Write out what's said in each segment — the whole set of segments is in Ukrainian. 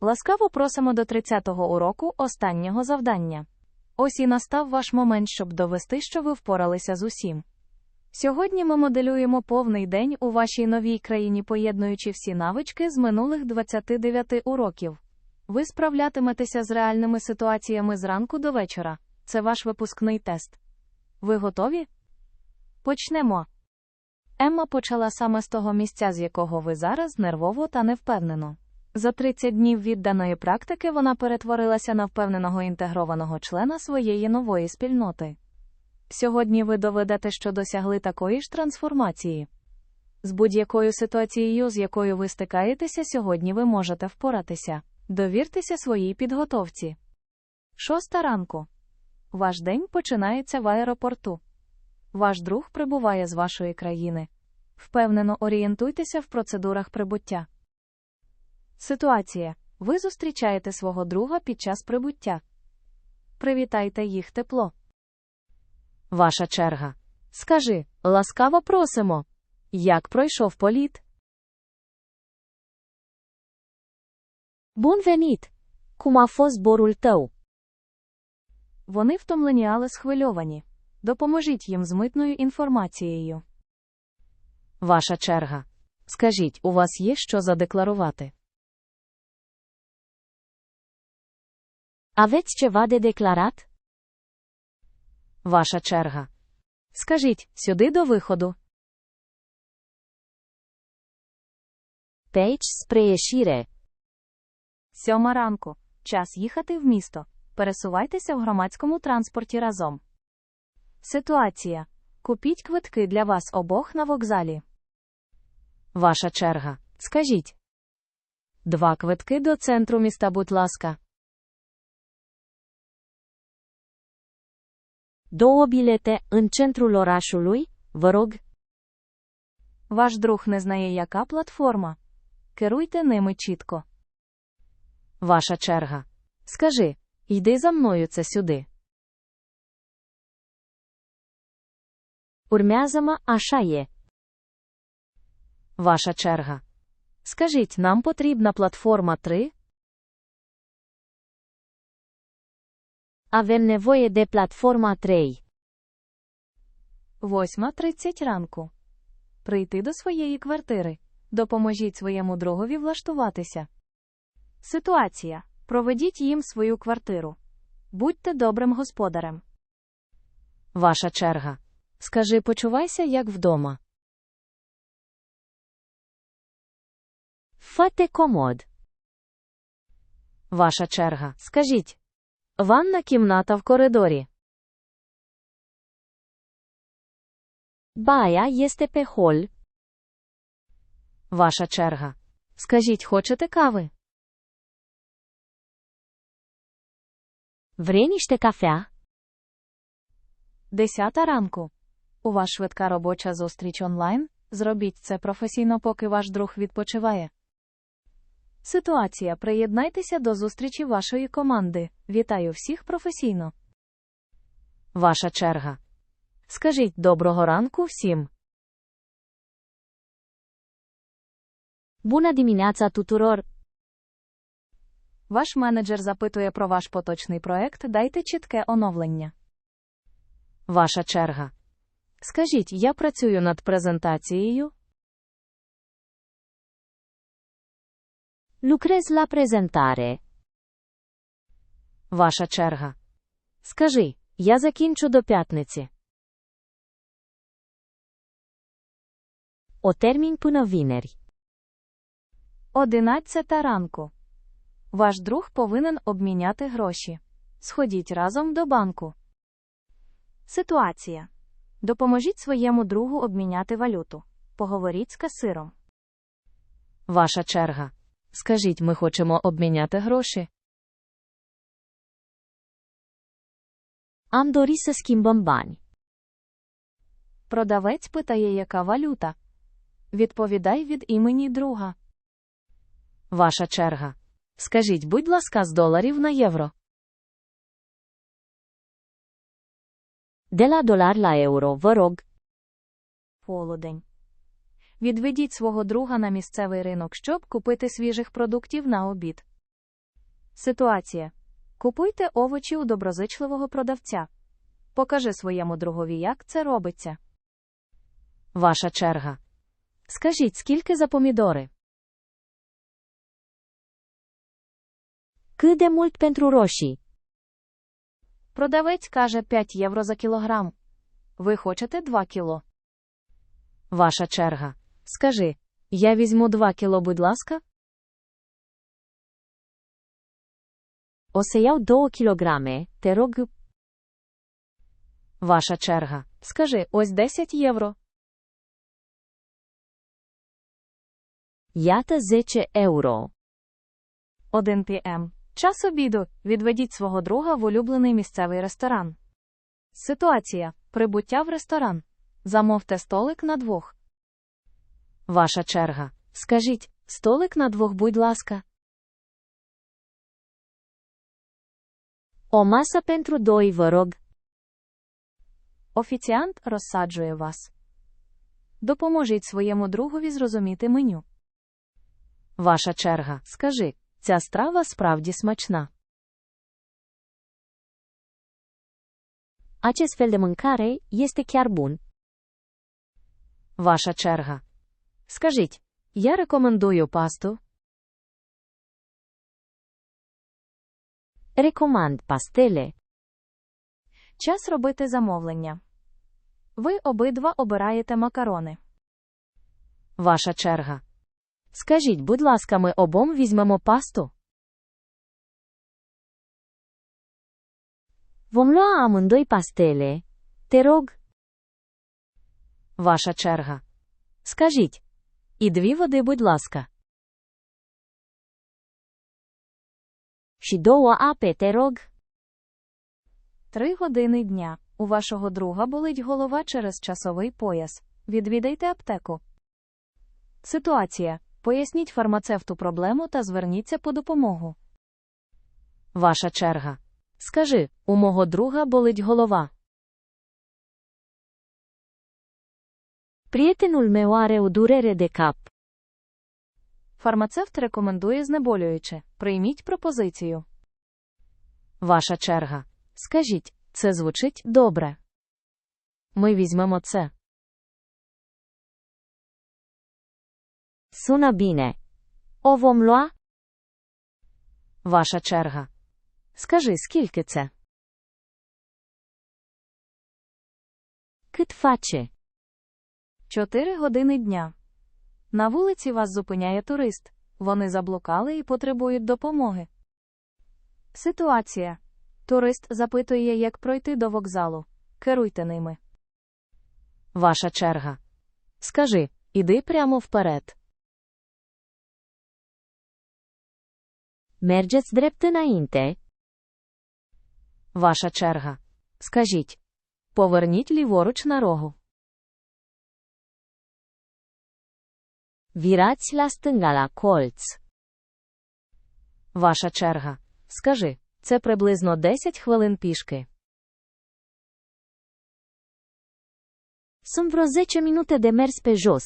Ласкаво просимо до 30-го уроку останнього завдання. Ось і настав ваш момент, щоб довести, що ви впоралися з усім. Сьогодні ми моделюємо повний день у вашій новій країні, поєднуючи всі навички з минулих 29 уроків. Ви справлятиметеся з реальними ситуаціями зранку до вечора. Це ваш випускний тест. Ви готові? Почнемо. Емма почала саме з того місця, з якого ви зараз нервово та невпевнено. За 30 днів відданої практики вона перетворилася на впевненого інтегрованого члена своєї нової спільноти. Сьогодні ви доведете, що досягли такої ж трансформації. З будь-якою ситуацією, з якою ви стикаєтеся, сьогодні ви можете впоратися. Довіртеся своїй підготовці. Шоста ранку. Ваш день починається в аеропорту. Ваш друг прибуває з вашої країни. Впевнено орієнтуйтеся в процедурах прибуття. Ситуація. Ви зустрічаєте свого друга під час прибуття. Привітайте їх тепло. Ваша черга. Скажи, ласкаво просимо. Як пройшов політ? Fost zborul tău? Вони втомлені, але схвильовані. Допоможіть їм з митною інформацією. Ваша черга. Скажіть, у вас є що задекларувати? Aveți ceva de declarat? Ваша черга. Скажіть, сюди до виходу. Aici ieșire. Сьома ранку. Час їхати в місто. Пересувайтеся в громадському транспорті разом. Ситуація. Купіть квитки для вас обох на вокзалі. Ваша черга. Скажіть. Два квитки до центру міста, будь ласка. Două bilete în centrul orașului, vă rog. Ваш друг не знає, яка платформа. Керуйте ними чітко. Ваша черга. Скажи, йди за мною це сюди. Urmează-mă, așa e. Ваша черга. Скажіть, нам потрібна платформа 3? Avem nevoie de platforma 3. 8.30 ранку. Прийти до своєї квартири. Допоможіть своєму другові влаштуватися. Ситуація. Проведіть їм свою квартиру. Будьте добрим господарем. Ваша черга. Скажи, почувайся як вдома. Fă-te comod. Ваша черга. Скажіть. Ванна кімната в коридорі. Este pe hol. Ваша черга. Скажіть, хочете кави? Niște cafea? Десята ранку. У вас швидка робоча зустріч онлайн? Зробіть це професійно, поки ваш друг відпочиває. Ситуація. Приєднайтеся до зустрічі вашої команди. Вітаю всіх професійно. Ваша черга. Скажіть доброго ранку всім. Bună dimineața tuturor! Ваш менеджер запитує про ваш поточний проект. Дайте чітке оновлення. Ваша черга. Скажіть, я працюю над презентацією. Lucrez la prezentare. Ваша черга. Скажи, я закінчу до п'ятниці. O termin până vineri. Одинадцята ранку. Ваш друг повинен обміняти гроші. Сходіть разом до банку. Ситуація. Допоможіть своєму другу обміняти валюту. Поговоріть з касиром. Ваша черга. Скажіть, ми хочемо обміняти гроші. Am dorit să schimbăm bani. Продавець питає, яка валюта. Відповідай від імені друга. Ваша черга. Скажіть, будь ласка, з доларів на євро. De la dolar la euro, vă rog. Полудень. Відведіть свого друга на місцевий ринок, щоб купити свіжих продуктів на обід. Ситуація. Купуйте овочі у доброзичливого продавця. Покажи своєму другові, як це робиться. Ваша черга. Скажіть, скільки за помідори? De mult pentru roșii? Продавець каже 5 євро за кілограм. Ви хочете 2 кіло? Ваша черга. Скажи, я візьму 2 кіло, будь ласка? Iau 2 kilograme, te rog, Ваша черга. Скажи, ось 10 євро. iată 10 euro. 1 пм. Час обіду. Відведіть свого друга в улюблений місцевий ресторан. Ситуація. Прибуття в ресторан. Замовте столик на двох. Ваша черга. Скажіть, столик на двох, будь ласка. O masă pentru doi. Офіціант розсаджує вас. Допоможіть своєму другові зрозуміти меню. Ваша черга. Скажи, ця страва справді смачна. Acest fel de mâncare este chiar bun. Ваша черга. Скажіть, я рекомендую пасту. Recomand pastele. Час робити замовлення. Ви обидва обираєте макарони. Ваша черга. Скажіть, будь ласка, ми обом візьмемо пасту. Vom lua amândoi pastele. Te rog, Ваша черга. Скажіть. І дві води, будь ласка. și două ape, te rog. Три години дня. У вашого друга болить голова через часовий пояс. Відвідайте аптеку. Ситуація. Поясніть фармацевту проблему та зверніться по допомогу. Ваша черга. Скажи, у мого друга болить голова. Prietenul meu are o durere de cap. Фармацевт рекомендує знеболююче. Прийміть пропозицію. Ваша черга. Скажіть, це звучить добре. Ми візьмемо це. Sună bine. O vom lua? Ваша черга. Скажи, скільки це? Cât face? Чотири години дня. На вулиці вас зупиняє турист. Вони заблукали і потребують допомоги. Ситуація. Турист запитує, як пройти до вокзалу. Керуйте ними. Ваша черга. Скажи, іди прямо вперед. Mergeți drept înainte. Ваша черга. Скажіть. Поверніть ліворуч на рогу. Virați la stânga la colț. Ваша черга. Скажи. Це приблизно 10 хвилин пішки. Sunt vreo 10 minute de mers pe jos.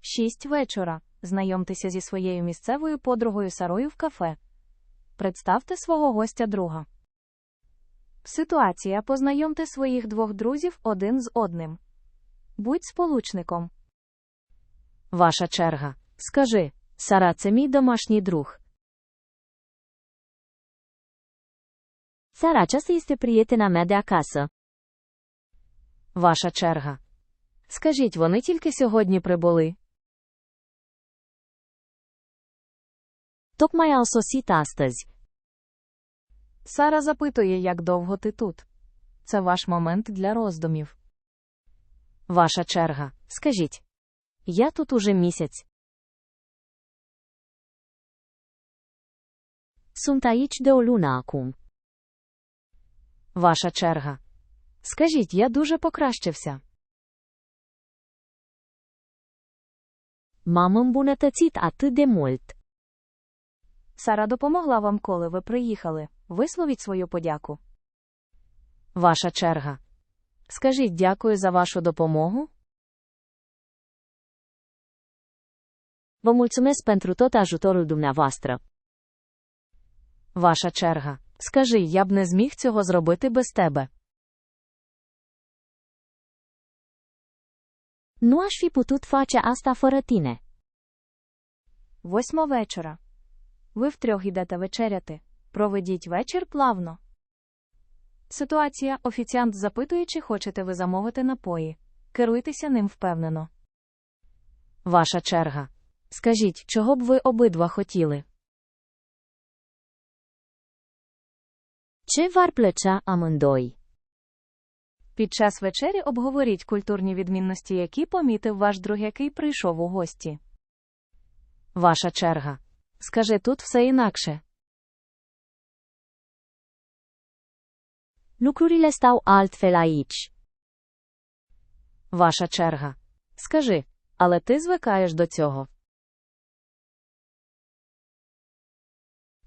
Шість вечора. Знайомтеся зі своєю місцевою подругою Сарою в кафе. Представте свого гостя друга. Ситуація. Познайомте своїх двох друзів один з одним. Будь сполучником. Ваша черга. Скажи, Сара, це мій домашній друг. Aceasta este prietena mea de acasă. Ваша черга. Скажіть, вони тільки сьогодні прибули. Tocmai au sosit astăzi. Сара запитує, як довго ти тут. Це ваш момент для роздумів. Ваша черга. Скажіть. Я тут уже місяць. Sunt aici de o lună acum. Ваша черга. Скажіть, я дуже покращився. M-am îmbunătățit atât de mult. Сара допомогла вам, коли ви приїхали. Висловіть свою подяку. Ваша черга. Скажіть дякую за вашу допомогу. Vă mulțumesc pentru tot ajutorul dumneavoastră. Ваша черга. Скажи, я б не зміг цього зробити без тебе. Nu aș fi putut face asta fără tine. Восьма вечора. Ви втрьох йдете вечеряти. Проведіть вечір плавно. Ситуація. Офіціант запитує, чи хочете ви замовити напої. Керуйтеся ним впевнено. Ваша черга. Скажіть, чого б ви обидва хотіли? Ce v-ar plăcea amândoi? Під час вечері обговоріть культурні відмінності, які помітив ваш друг, який прийшов у гості. Ваша черга. Скажи тут все інакше. Lucrurile stau altfel aici. Ваша черга. Скажи, але ти звикаєш до цього.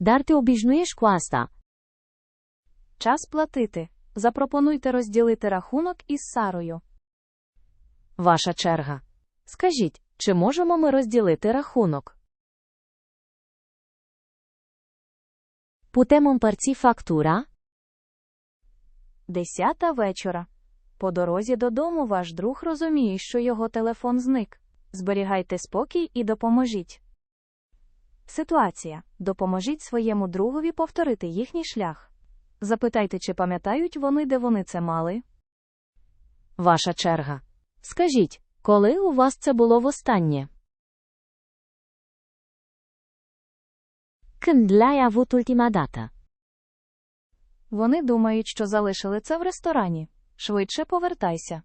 Dar te obișnuiești cu asta. Час платити. Запропонуйте розділити рахунок із Сарою. Ваша черга. Скажіть, чи можемо ми розділити рахунок? Putem împărți factura? Десята вечора. По дорозі додому ваш друг розуміє, що його телефон зник. Зберігайте спокій і допоможіть. Ситуація. Допоможіть своєму другові повторити їхній шлях. Запитайте, чи пам'ятають вони, де вони це мали. Ваша черга. Скажіть, коли у вас це було востаннє? Când l-ai avut ultima dată? Вони думають, що залишили це в ресторані. Швидше повертайся.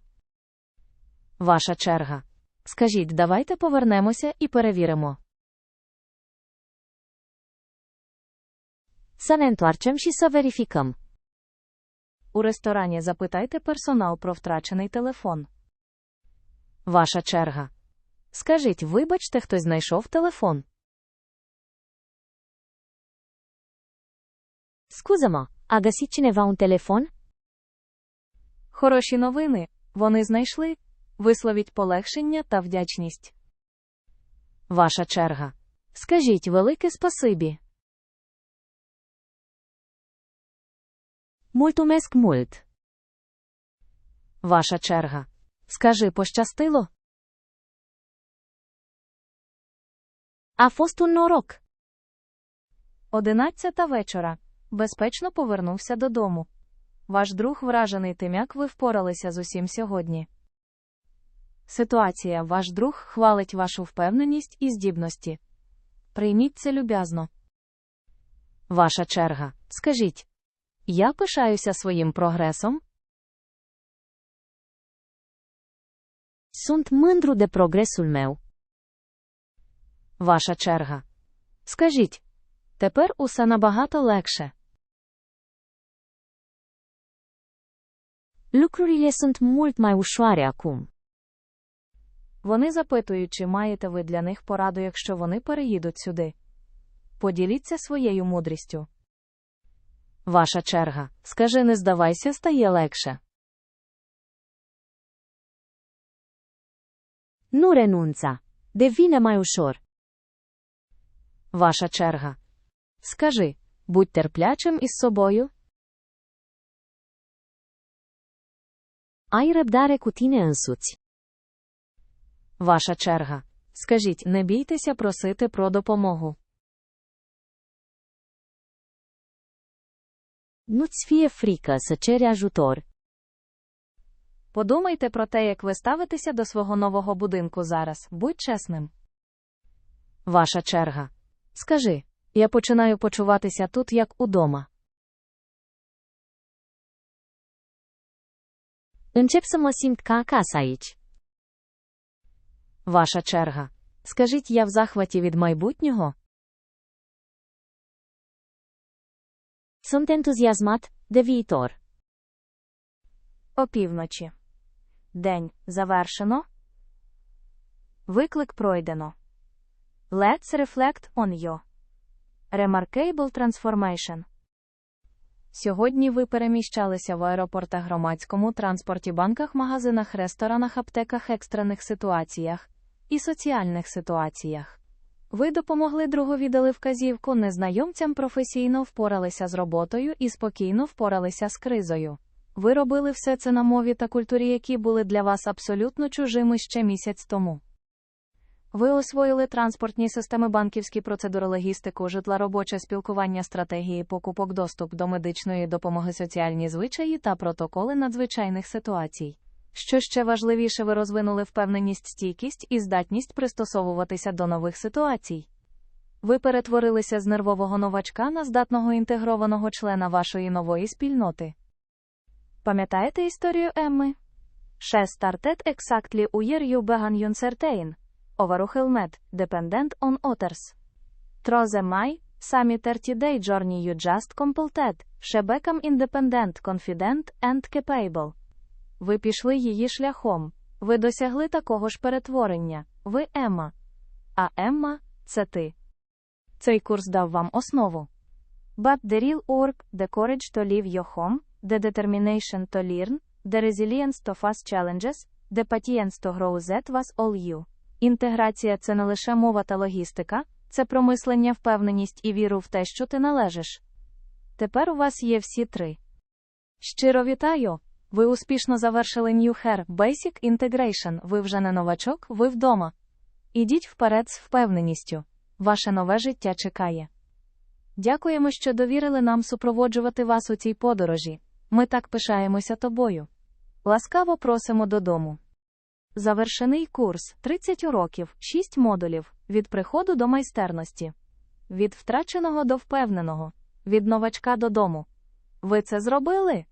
Ваша черга. Скажіть, давайте повернемося і перевіримо. Să ne întoarcem și să verificăm. У ресторані запитайте персонал про втрачений телефон. Ваша черга. Скажіть, вибачте, хтось знайшов телефон. Scuză-mă, a găsit cineva un telefon? Хороші новини. Вони знайшли. Висловіть полегшення та вдячність. Ваша черга. Скажіть велике спасибі. Mulțumesc mult! Ваша черга. Скажи, пощастило? Fost un noroc! Одинадцята вечора. Безпечно повернувся додому. Ваш друг вражений тим, як ви впоралися з усім сьогодні. Ситуація. Ваш друг хвалить вашу впевненість і здібності. Прийміть це люб'язно. Ваша черга. Скажіть. Я пишаюся своїм прогресом. Sunt mândru de progresul meu. Ваша черга. Скажіть. Тепер усе набагато легше. Lucrurile sunt mult mai ușoare acum. Вони запитують, чи маєте ви для них пораду, якщо вони переїдуть сюди. Поділіться своєю мудрістю. Ваша черга. Скажи, не здавайся, стає легше. Nu renunța. Devine mai ușor. Ваша черга. Скажи, будь терплячим із собою. Ai răbdare cu tine. Ваша черга. Скажіть, не бійтеся просити про допомогу. Nu-ți fie frică să ceri ajutor. Подумайте про те, як ви ставитеся до свого нового будинку зараз. Будь чесним. Ваша черга. Скажи, я починаю почуватися тут як удома. Încep să mă simt ca acasă aici. Ваша черга. Скажіть, я в захваті від майбутнього. Sunt entuziasmat de viitor. Опівночі. День завершено. Виклик пройдено. Let's reflect on you. Remarkable transformation. Сьогодні ви переміщалися в аеропортах, громадському транспорті, банках, магазинах, ресторанах, аптеках, екстрених ситуаціях і соціальних ситуаціях. Ви допомогли другові дали вказівку, незнайомцям професійно впоралися з роботою і спокійно впоралися з кризою. Ви робили все це на мові та культурі, які були для вас абсолютно чужими ще місяць тому. Ви освоїли транспортні системи, банківські процедури, логістику, житла, робоче спілкування, стратегії, покупок, доступ до медичної допомоги, соціальні звичаї та протоколи надзвичайних ситуацій. Що ще важливіше, ви розвинули впевненість, стійкість і здатність пристосовуватися до нових ситуацій. Ви перетворилися з нервового новачка на здатного інтегрованого члена вашої нової спільноти. Пам'ятаєте історію Емми? She started exactly where you began uncertain. Overwhelmed, dependent on others. Through the my, sami 30-day journey you just completed, she Ви пішли її шляхом. Ви досягли такого ж перетворення. Ви Емма. А Емма це ти. Цей курс дав вам основу. But the real work, the courage to leave your home, the determination to learn, the resilience to face challenges, the patience to grow that was all you. Інтеграція це не лише мова та логістика, це промислення, впевненість і віру в те, що ти належиш. Тепер у вас є всі три. Щиро вітаю! Ви успішно завершили New Hair Basic Integration. Ви вже не новачок, ви вдома. Ідіть вперед з впевненістю. Ваше нове життя чекає. Дякуємо, що довірили нам супроводжувати вас у цій подорожі. Ми так пишаємося тобою. Ласкаво просимо додому. Завершений курс 30 уроків, 6 модулів від приходу до майстерності, від втраченого до впевненого, від новачка додому. Ви це зробили?